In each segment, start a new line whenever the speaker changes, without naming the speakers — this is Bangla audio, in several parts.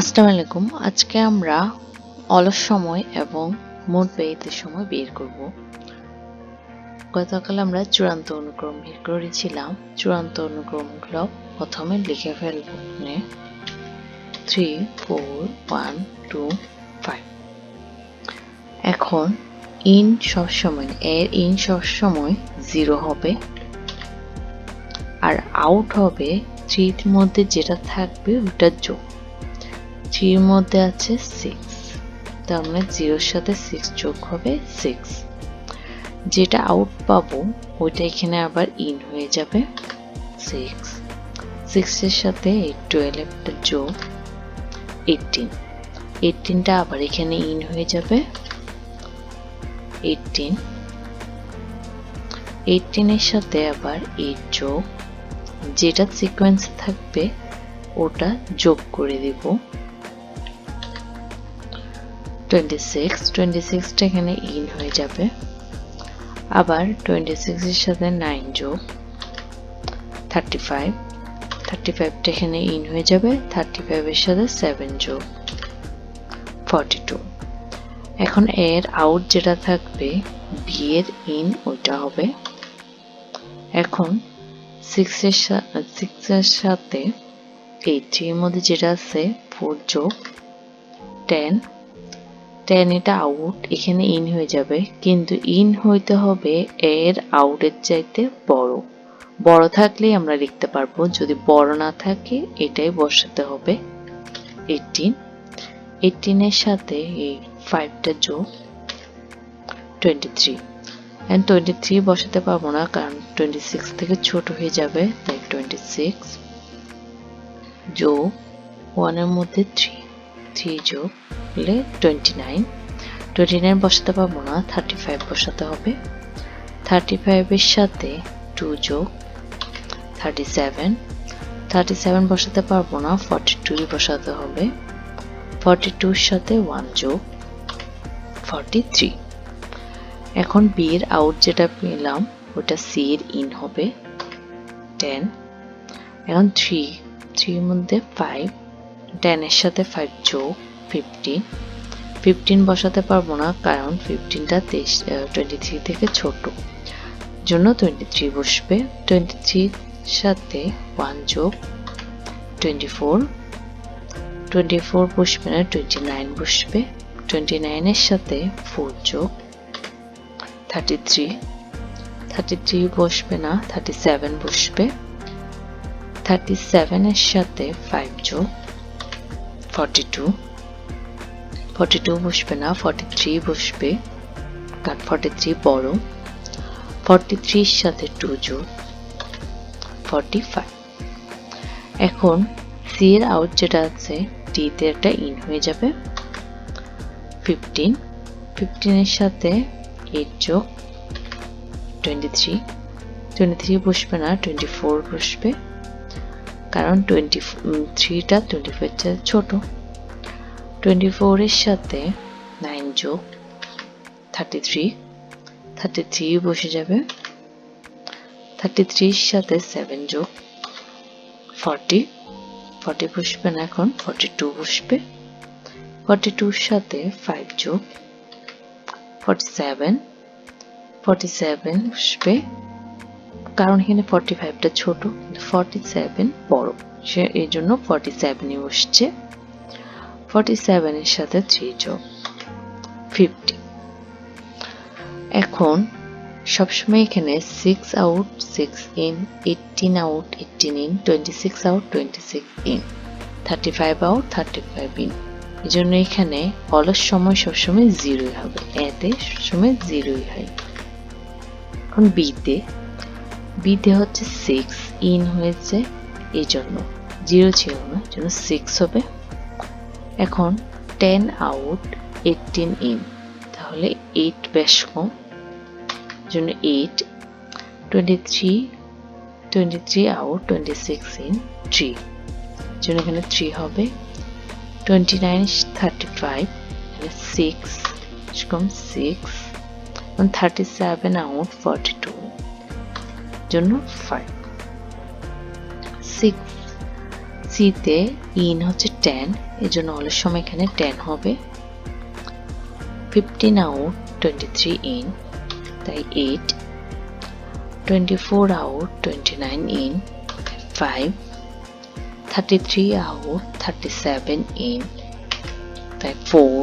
আসসালামু আলাইকুম আজকে আমরা অলস সময় এবং মোট ব্যয়িতের সময় বের করব। গতকাল আমরা চূড়ান্ত অনুক্রম বের করেছিলাম। চূড়ান্ত অনুক্রমগুলো প্রথমে লিখে ফেলব। Three four one two five এখন ইন সবসময়, এর ইন সবসময় জিরো হবে। আর আউট হবে থ্রির মধ্যে যেটা থাকবে ওটা যোগ। থ্রির মধ্যে আছে সিক্স তার মানে জিরোর সাথে সিক্স যোগ হবে সিক্স যেটা আউট পাবো, ওইটা এখানে আবার ইন হয়ে যাবে সিক্স সিক্সের সাথে টুয়েলভটা যোগ এইটিন এইটিনটা আবার এখানে ইন হয়ে যাবে এইটিন এইটিনের সাথে আবার এইট যোগ, যেটা সিকোয়েন্স থাকবে, ওটা যোগ করে দিব। টোয়েন্টি সিক্স টোয়েন্টি সিক্সটা এখানে ইন হয়ে যাবে। আবার টোয়েন্টি সিক্সের সাথে নাইন যোগ থার্টি ফাইভ থার্টি ফাইভটা এখানে ইন হয়ে যাবে থার্টি ফাইভের সাথে সেভেন যোগ ফর্টি টু এখন এর আউট যেটা থাকবে বি এর ইন ওইটা হবে। এখন সিক্সের সিক্সের সাথে এইটির মধ্যে যেটা আছে ফোর যোগ টেন টেন এটা আউট এখানে ইন হয়ে যাবে। কিন্তু ইন হইতে হবে এর আউটের চাইতে বড়। বড় থাকলেই আমরা লিখতে পারব, যদি বড় না থাকে এটাই বসাতে হবে। এইটিন এইটিনের সাথে এই ফাইভটা যোগ twenty three and twenty three বসাতে পারব না, কারণ টোয়েন্টি সিক্স থেকে ছোট হয়ে যাবে, তাই টোয়েন্টি সিক্স যোগ ওয়ানের মধ্যে থ্রি থ্রি যোগ হলে টোয়েন্টি নাইন টোয়েন্টি নাইন বসাতে পারব না থার্টি ফাইভ বসাতে হবে। থার্টি ফাইভের সাথে টু যোগ থার্টি সেভেন থার্টি সেভেন বসাতে পারব না ফর্টি টু বসাতে হবে। ফর্টি টুর সাথে ওয়ান যোগ ফর্টি থ্রি এখন বি এর আউট যেটা পেলাম, ওটা সি এর ইন হবে টেন এখন থ্রি থ্রির মধ্যে ফাইভ টেনের সাথে ফাইভ যোগ ফিফটিন ফিফটিন বসাতে পারব না, কারণ ফিফটিনটা তেইশ টোয়েন্টি থ্রি থেকে ছোট। জন্য টোয়েন্টি থ্রি বসবে। টোয়েন্টি থ্রির সাথে ওয়ান যোগ টোয়েন্টি ফোর টোয়েন্টি ফোর বসবে না টোয়েন্টি নাইন বসবে। টোয়েন্টি নাইনের সাথে ফোর যোগ থার্টি থ্রি থার্টি থ্রি বসবে না থার্টি সেভেন বসবে। থার্টি সেভেনের সাথে ফাইভ যোগ ফর্টি টু ফর্টি টু বসবে না ফর্টি থ্রি বসবে। কারণ ফর্টি থ্রি বড়। ফর্টি থ্রির সাথে টু যোগ ফর্টি ফাইভ এখন সি এর আউট যেটা আছে ডিতে একটা ইন হয়ে যাবে। ফিফটিন ফিফটিনের সাথে এইট যোগ টোয়েন্টি থ্রি টোয়েন্টি থ্রি বসবে না টোয়েন্টি ফোর বসবে। কারণ টোয়েন্টি থ্রিটা টোয়েন্টি ফোরটা ছোট। টোয়েন্টি ফোরের সাথে নাইন যোগ থার্টি থ্রি থার্টি থ্রি বসে যাবে। থার্টি থ্রির সাথে সেভেন যোগ ফর্টি ফর্টি বসবে না এখন ফর্টি টু বসবে। ফর্টি টুর সাথে ফাইভ যোগ ফর্টি সেভেন ফর্টি সেভেন বসবে। কারণ এখানে ফর্টি ফাইভটা ছোট ফর্টি সেভেন বড়। সে এই জন্য ফর্টি সেভেনই বসছে। ফর্টি সেভেনের সাথে থ্রি যোগ ফিফটি এখন সবসময় এখানে six out six in eighteen out eighteen in twenty six out twenty six in thirty five out thirty five in এই জন্য এখানে অলস সময় সবসময় জিরোই হবে। এতে সবসময় জিরোই হয়। এখন বিতে বিতে হচ্ছে সিক্স ইন হয়েছে এই জন্য জিরো ছিল না, জন্য সিক্স হবে। এখন টেন আউট এইটিন ইন তাহলে এইট বেশ কম, জন্য eight twenty three twenty three out twenty six in three জন্য এখানে থ্রি হবে। Twenty nine thirty five six কম six thirty seven out forty two জন্য? ফাইভ সিক্স সিতে ইন হচ্ছে টেন এই জন্য অলস সময় এখানে টেন হবে। Fifteen out twenty three in তাই eight twenty four out twenty nine in five thirty three out thirty seven in তাই four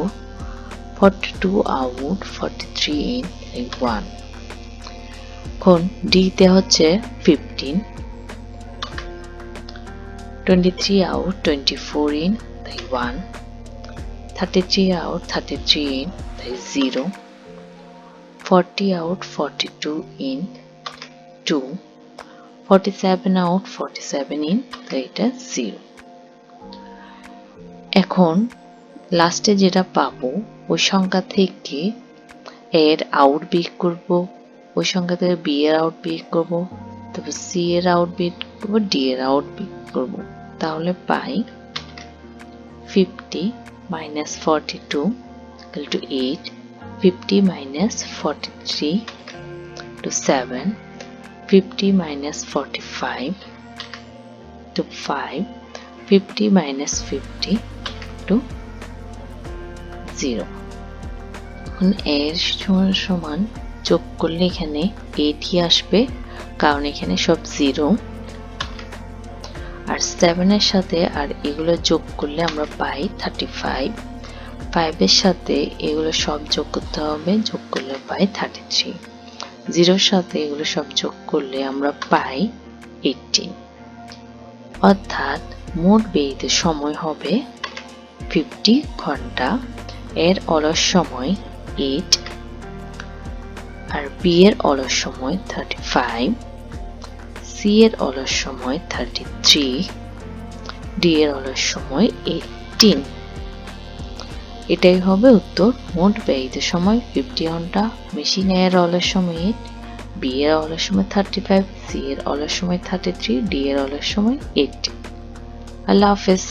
forty two out forty three in one এখন ডিতে হচ্ছে fifteen twenty three out twenty four in তাই one thirty three out thirty three in তাই zero forty out forty two in two forty seven out forty seven in তাই এটা জিরো এখন লাস্টে যেটা পাবো, ওই সংখ্যা থেকে এর আউট বিট করব ওই সংখ্যা থেকে বি এর আউট বিট করব, তারপর সি এর আউট বিট করব ডি এর আউট বিট করব। তাহলে পাই fifty minus forty two equal to eight fifty minus forty three to seven fifty minus forty five to five fifty minus fifty to zero এখন এর সমান যোগ করলে এখানে এইটই আসবে, কারণ এখানে সব জিরো আর সেভেনের সাথে আর এগুলো যোগ করলে আমরা পাই থার্টি ফাইভ ফাইভের সাথে এগুলো সব যোগ করতে হবে, যোগ করলে পাই থার্টি থ্রি জিরোর সাথে এগুলো সব যোগ করলে আমরা পাই এইটিন অর্থাৎ মোট ব্যয়িত সময় হবে ফিফটি ঘণ্টা। এর অলস সময় এইট আর বি এর অলস সময় থার্টি ফাইভ সি এর অলস সময় থার্টি থ্রি ডি এর অলস সময় এইটিন এটাই হবে উত্তর। মোট ব্যয়িত সময় ফিফটি ঘণ্টা মেশিন এর অলস সময় এইট বি এর অলস সময় থার্টি ফাইভ সি এর অলস সময় থার্টি থ্রি ডি এর অলস সময় এইট আল্লাহ হাফেজ।